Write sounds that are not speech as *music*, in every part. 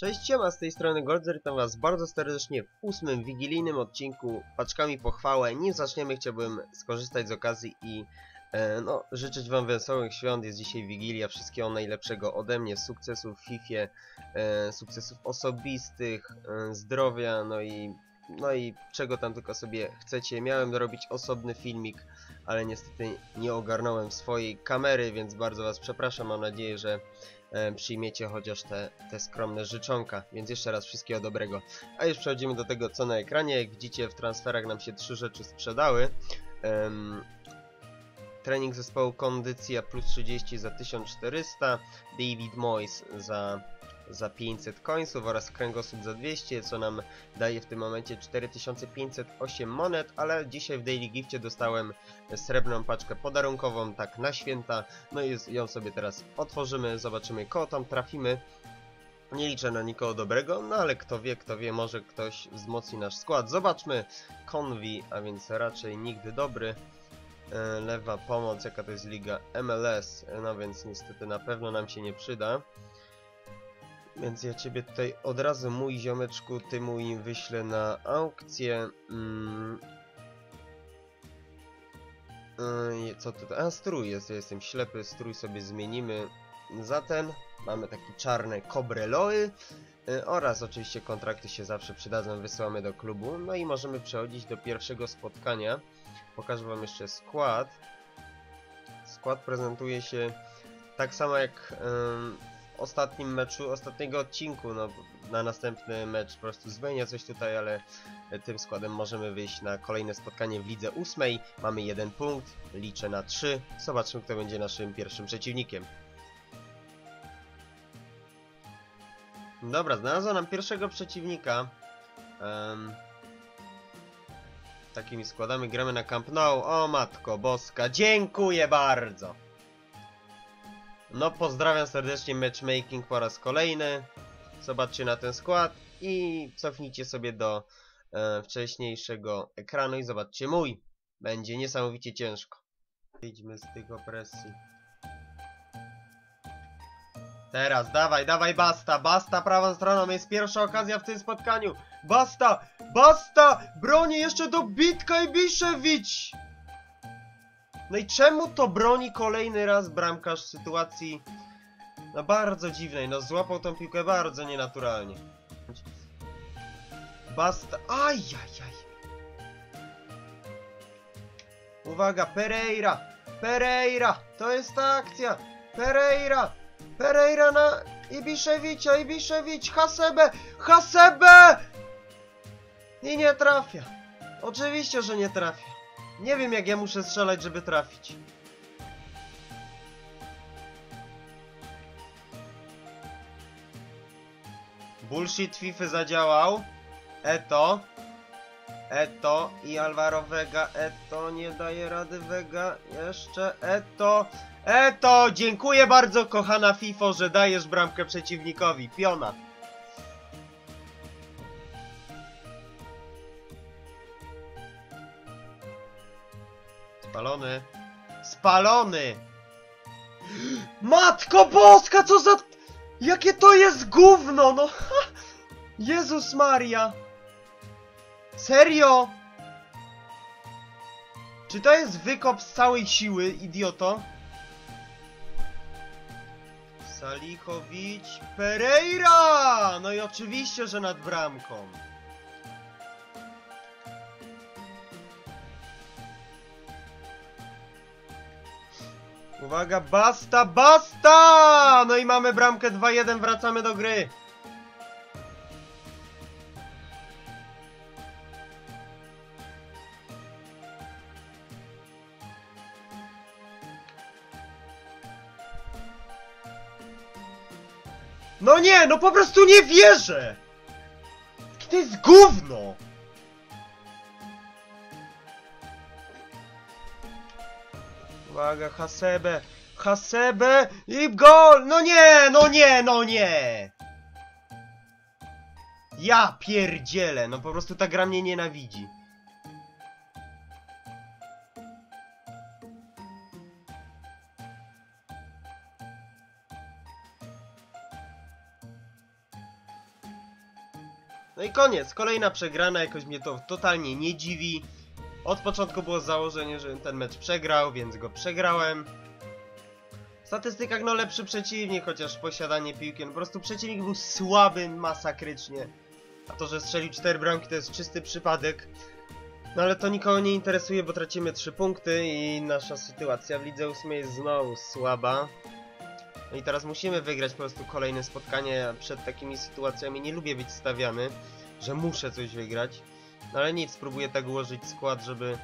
Cześć, siema, z tej strony Goldzer, witam was bardzo serdecznie w ósmym wigilijnym odcinku Paczkami pochwałę. Nim zaczniemy chciałbym skorzystać z okazji i e, no, życzyć wam wesołych świąt, jest dzisiaj Wigilia, wszystkiego najlepszego ode mnie, sukcesów w FIFA, e, sukcesów osobistych, e, zdrowia, no i, no i czego tam tylko sobie chcecie. Miałem robić osobny filmik, ale niestety nie ogarnąłem swojej kamery, więc bardzo was przepraszam, mam nadzieję, że przyjmiecie chociaż te, te skromne życzonka, więc jeszcze raz wszystkiego dobrego. A już przechodzimy do tego co na ekranie, jak widzicie w transferach nam się trzy rzeczy sprzedały. Em, trening zespołu kondycja plus 30 za 1400, David Moyes za, za 500 końców oraz kręgosłup za 200, co nam daje w tym momencie 4508 monet, ale dzisiaj w Daily Gifcie dostałem srebrną paczkę podarunkową, tak na święta, no i ją sobie teraz otworzymy, zobaczymy kogo tam trafimy. Nie liczę na nikogo dobrego, no ale kto wie, kto wie, może ktoś wzmocni nasz skład. Zobaczmy, Convi, a więc raczej nigdy dobry. E, Lewa pomoc, jaka to jest liga MLS, no więc niestety na pewno nam się nie przyda. Więc ja ciebie tutaj od razu, mój ziomeczku, ty mój wyślę na aukcję. Mm. Yy, co to? A strój jest, ja jestem ślepy, strój sobie zmienimy. Zatem mamy takie czarne kobreloy yy, oraz oczywiście kontrakty się zawsze przydadzą, wysyłamy do klubu. No i możemy przechodzić do pierwszego spotkania. Pokażę wam jeszcze skład. Skład prezentuje się tak samo jak yy, ostatnim meczu, ostatniego odcinku, no na następny mecz po prostu zmienia coś tutaj, ale tym składem możemy wyjść na kolejne spotkanie w lidze ósmej. Mamy jeden punkt, liczę na trzy. Zobaczmy kto będzie naszym pierwszym przeciwnikiem. Dobra, znalazło nam pierwszego przeciwnika. Em, takimi składami gramy na Camp Nou. O matko boska, dziękuję bardzo! No pozdrawiam serdecznie matchmaking po raz kolejny. Zobaczcie na ten skład i cofnijcie sobie do e, wcześniejszego ekranu i zobaczcie mój. Będzie niesamowicie ciężko. Idźmy z tych opresji. Teraz, dawaj, dawaj, basta, basta, prawą stroną, jest pierwsza okazja w tym spotkaniu. Basta, basta, broni jeszcze do Bitka i Biszewicz. No i czemu to broni kolejny raz bramkarz w sytuacji no bardzo dziwnej, no złapał tą piłkę bardzo nienaturalnie. Basta, ajajaj. Uwaga, Pereira, Pereira, to jest ta akcja, Pereira, Pereira na Ibiszewicza, Ibiszewicz, Hasebe, Hasebe! I nie trafia. Oczywiście, że nie trafia. Nie wiem jak ja muszę strzelać, żeby trafić. Bullshit FIFA zadziałał. Eto. Eto i Alvaro Vega. Eto nie daje rady Vega. Jeszcze Eto. Eto! Dziękuję bardzo kochana FIFO, że dajesz bramkę przeciwnikowi. Piona. Spalony. Spalony! Matko Boska, co za... Jakie to jest gówno, no! Jezus Maria! Serio? Czy to jest wykop z całej siły, idioto? Salichowicz, Pereira! No i oczywiście, że nad bramką. Uwaga, basta, basta! No i mamy bramkę 2-1, wracamy do gry. No nie, no po prostu nie wierzę! To jest gówno! Uwaga, Hasebe! Hasebe! I gol! No nie, no nie, no nie! Ja pierdzielę, no po prostu ta gra mnie nienawidzi. No i koniec, kolejna przegrana, jakoś mnie to totalnie nie dziwi. Od początku było założenie, że ten mecz przegrał, więc go przegrałem. W statystykach no lepszy przeciwnik, chociaż posiadanie piłki, no po prostu przeciwnik był słaby masakrycznie. A to, że strzelił 4 bramki to jest czysty przypadek. No ale to nikogo nie interesuje, bo tracimy 3 punkty i nasza sytuacja w lidze 8 jest znowu słaba. No i teraz musimy wygrać po prostu kolejne spotkanie. Przed takimi sytuacjami nie lubię być stawiany, że muszę coś wygrać. No ale nic, spróbuję tak ułożyć skład, żeby,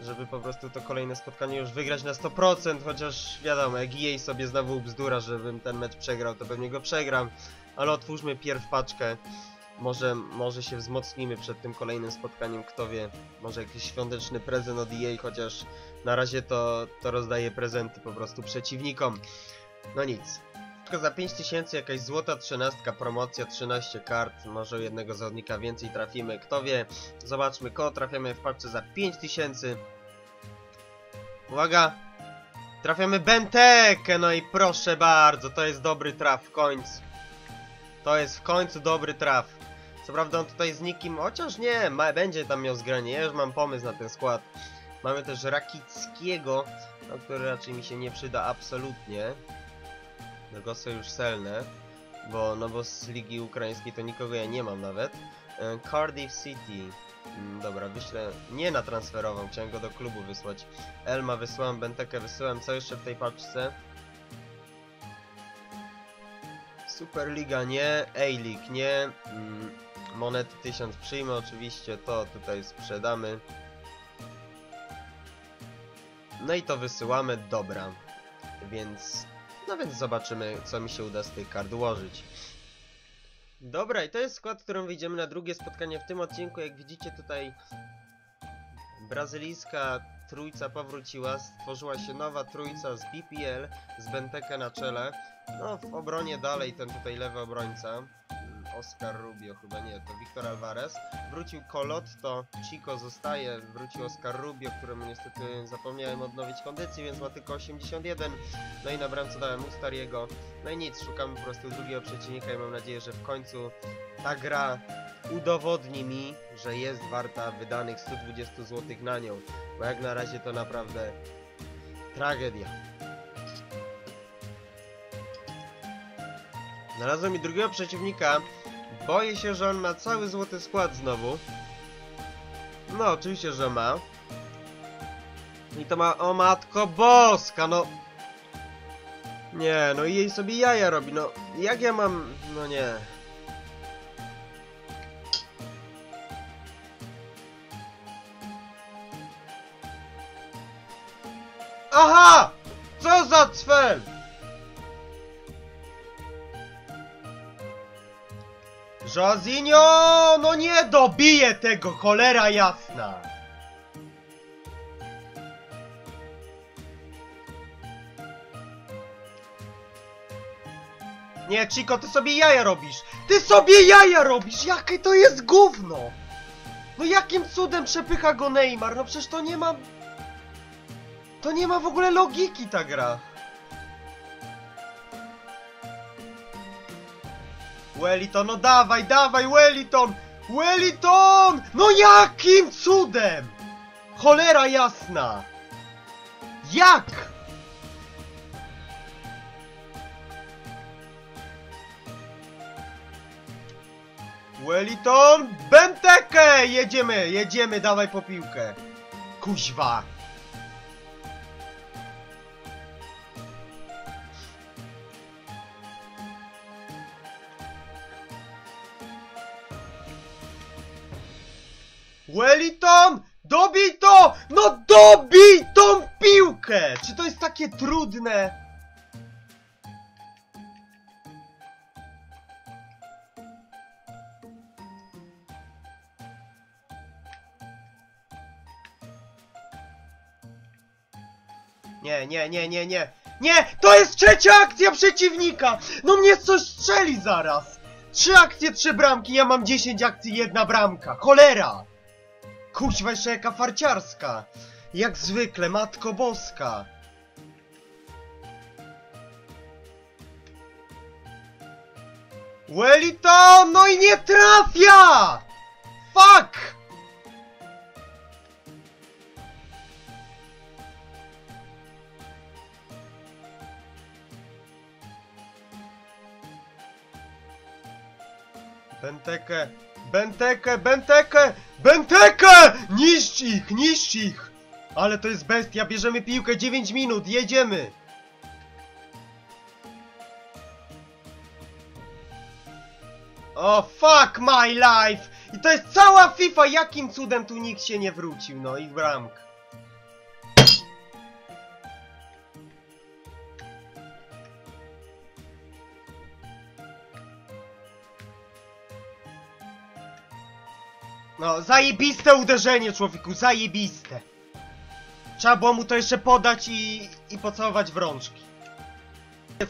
żeby po prostu to kolejne spotkanie już wygrać na 100%, chociaż wiadomo, jak EA sobie znowu bzdura, żebym ten mecz przegrał, to pewnie go przegram. Ale otwórzmy pierw paczkę. Może, może się wzmocnimy przed tym kolejnym spotkaniem, kto wie. Może jakiś świąteczny prezent od EA, chociaż na razie to, to rozdaje prezenty po prostu przeciwnikom. No nic. Tylko za 5000 jakaś złota trzynastka, promocja 13 kart, może jednego zawodnika więcej trafimy, kto wie. Zobaczmy, koło trafiamy w paczce za 5000. Uwaga! Trafiamy Bentekę, no i proszę bardzo, to jest dobry traf w końcu. To jest w końcu dobry traf. Co prawda on tutaj z nikim, chociaż nie, ma, będzie tam miał zgranie, ja już mam pomysł na ten skład. Mamy też Rakickiego, no, który raczej mi się nie przyda absolutnie. Tego sojusz selne, bo no bo z ligi ukraińskiej to nikogo ja nie mam nawet. E, Cardiff City. Mm, Dobra, wyślę. Nie na transferową, chciałem go do klubu wysłać. Elma wysłałem, Bentekę wysyłam. Co jeszcze w tej paczce? Superliga nie, A-League nie. Mm, Monety 1000 przyjmę oczywiście, to tutaj sprzedamy. No i to wysyłamy, dobra. Więc no więc zobaczymy, co mi się uda z tych kart ułożyć. Dobra, i to jest skład, którym wyjdziemy na drugie spotkanie w tym odcinku. Jak widzicie tutaj brazylijska trójca powróciła, stworzyła się nowa trójca z BPL, z Benteke na czele. No, w obronie dalej ten tutaj lewy obrońca, Oscar Rubio chyba nie, to Victor Alvarez. Wrócił Kolot, to Chico zostaje, wrócił Oscar Rubio, któremu niestety zapomniałem odnowić kondycji, więc ma tylko 81. No i na bramce dałem Ustariego. No i nic, szukamy po prostu drugiego przeciwnika i mam nadzieję, że w końcu ta gra udowodni mi, że jest warta wydanych 120 zł na nią. Bo jak na razie to naprawdę tragedia. Znalazłem mi drugiego przeciwnika. Boję się, że on ma cały złoty skład znowu. No, oczywiście, że ma. I to ma... O matko boska, no... Nie, no i jej sobie jaja robi, no... Jak ja mam... No nie... Aha! Co za cfel! Jozinho! No nie dobije tego, cholera jasna! Nie, Chico, ty sobie jaja robisz! Ty sobie jaja robisz! Jakie to jest gówno! No jakim cudem przepycha go Neymar? No przecież to nie ma... To nie ma w ogóle logiki ta gra. Wellington, no dawaj, dawaj, Wellington! Wellington! No jakim cudem? Cholera jasna! Jak? Wellington, Benteke! Jedziemy, jedziemy, dawaj po piłkę. Kuźwa. Wellington! Dobij to! No dobij tą piłkę! Czy to jest takie trudne? Nie, nie, nie, nie, nie. Nie! To jest trzecia akcja przeciwnika! No mnie coś strzeli zaraz! Trzy akcje, trzy bramki, ja mam 10 akcji, jedna bramka. Cholera! Kuźwa jeszcze jaka farciarska! Jak zwykle, Matko Boska! Wellington! No i nie trafia! Fuck! Bentekę! Bentekę! Bentekę! Bentekę! Niszcz ich! Niszcz ich! Ale to jest bestia, bierzemy piłkę, 9 minut, jedziemy! O fuck my life! I to jest cała FIFA! Jakim cudem tu nikt się nie wrócił, no i bramka. No, zajebiste uderzenie, człowieku, zajebiste. Trzeba było mu to jeszcze podać i, i pocałować w rączki.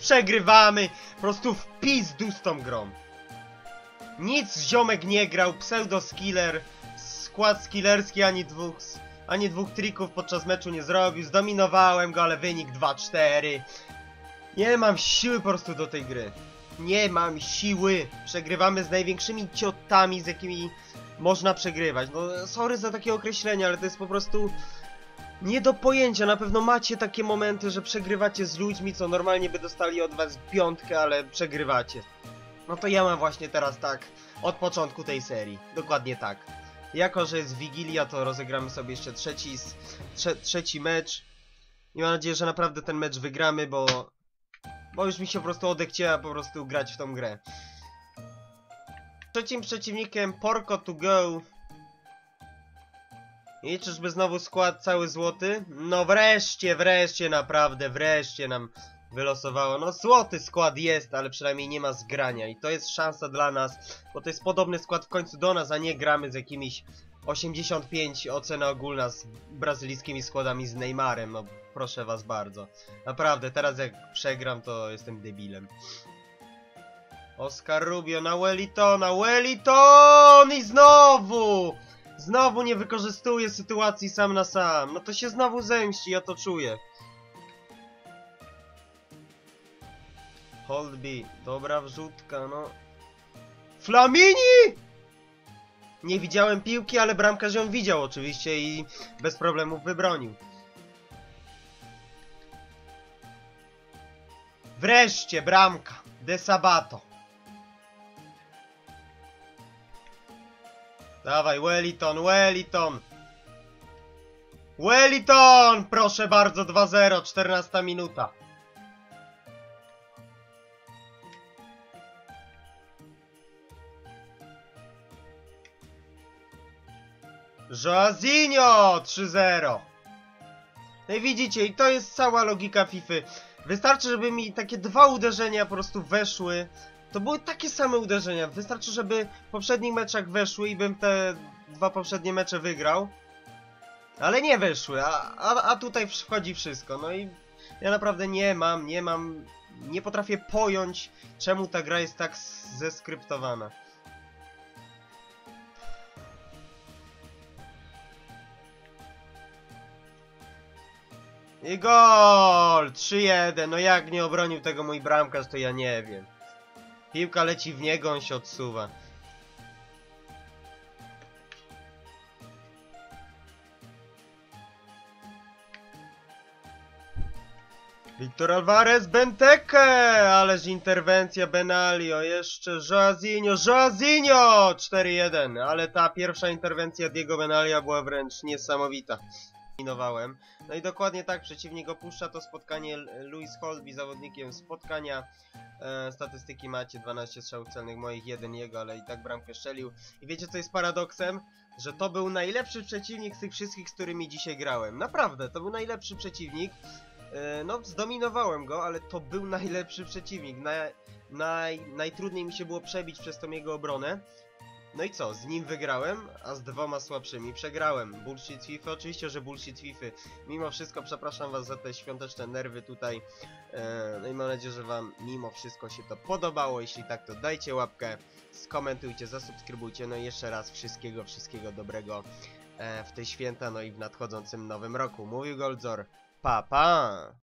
Przegrywamy, po prostu w pizdu z tą grą. Nic ziomek nie grał, pseudo skiller, skład skillerski ani dwóch, ani dwóch trików podczas meczu nie zrobił, zdominowałem go, ale wynik 2-4. Nie mam siły po prostu do tej gry. Nie mam siły. Przegrywamy z największymi ciotami, z jakimi można przegrywać. No, sorry za takie określenie, ale to jest po prostu nie do pojęcia. Na pewno macie takie momenty, że przegrywacie z ludźmi, co normalnie by dostali od was piątkę, ale przegrywacie. No to ja mam właśnie teraz tak, od początku tej serii. Dokładnie tak. Jako, że jest Wigilia, to rozegramy sobie jeszcze trzeci, trze trzeci mecz. I mam nadzieję, że naprawdę ten mecz wygramy, bo... Bo już mi się po prostu odechciała po prostu grać w tą grę. Trzecim przeciwnikiem Porco to go. I czyżby znowu skład cały złoty? No wreszcie, wreszcie, naprawdę, wreszcie nam wylosowało. No złoty skład jest, ale przynajmniej nie ma zgrania i to jest szansa dla nas, bo to jest podobny skład w końcu do nas, a nie gramy z jakimiś 85 ocena ogólna z brazylijskimi składami z Neymarem, no proszę was bardzo. Naprawdę, teraz jak przegram, to jestem debilem. Oscar Rubio na Wellingtona, Wellington i znowu! Znowu nie wykorzystuje sytuacji sam na sam. No to się znowu zemści, ja to czuję. Holdby, dobra wrzutka, no. Flamini! Nie widziałem piłki, ale bramkarz ją widział oczywiście i bez problemów wybronił. Wreszcie bramka. De Sabato. Dawaj, Wellington, Wellington. Wellington! Proszę bardzo, 2-0, 14 minuta. Joazinho 3-0. No i widzicie, i to jest cała logika FIFA. Wystarczy, żeby mi takie dwa uderzenia po prostu weszły. To były takie same uderzenia. Wystarczy, żeby w poprzednich meczach weszły i bym te dwa poprzednie mecze wygrał. Ale nie weszły, a, a, a tutaj wchodzi wszystko. No i ja naprawdę nie mam, nie mam, nie potrafię pojąć, czemu ta gra jest tak zeskryptowana. I gol! 3-1. No jak nie obronił tego mój bramkarz, to ja nie wiem. Piłka leci w niego, on się odsuwa. Wiktor Alvarez, Benteke! Ależ interwencja Benalio, jeszcze Joazinho, Joazinho! 4-1, ale ta pierwsza interwencja Diego Benalia była wręcz niesamowita. No i dokładnie tak, przeciwnik opuszcza to spotkanie. Luis Holby zawodnikiem spotkania. E, statystyki macie, 12 strzałów celnych moich, jeden jego, ale i tak bramkę strzelił. I wiecie co jest paradoksem? Że to był najlepszy przeciwnik z tych wszystkich, z którymi dzisiaj grałem. Naprawdę, to był najlepszy przeciwnik. E, no, zdominowałem go, ale to był *laughs* najlepszy przeciwnik. Na, naj, najtrudniej mi się było przebić przez tą jego obronę. No i co, z nim wygrałem, a z dwoma słabszymi przegrałem. Bullshit FIFA, oczywiście, że bullshit FIFA. Mimo wszystko przepraszam was za te świąteczne nerwy tutaj. E, no i mam nadzieję, że wam mimo wszystko się to podobało. Jeśli tak, to dajcie łapkę, skomentujcie, zasubskrybujcie. No i jeszcze raz wszystkiego, wszystkiego dobrego e, w te święta, no i w nadchodzącym nowym roku. Mówił Goldzor. Pa, pa!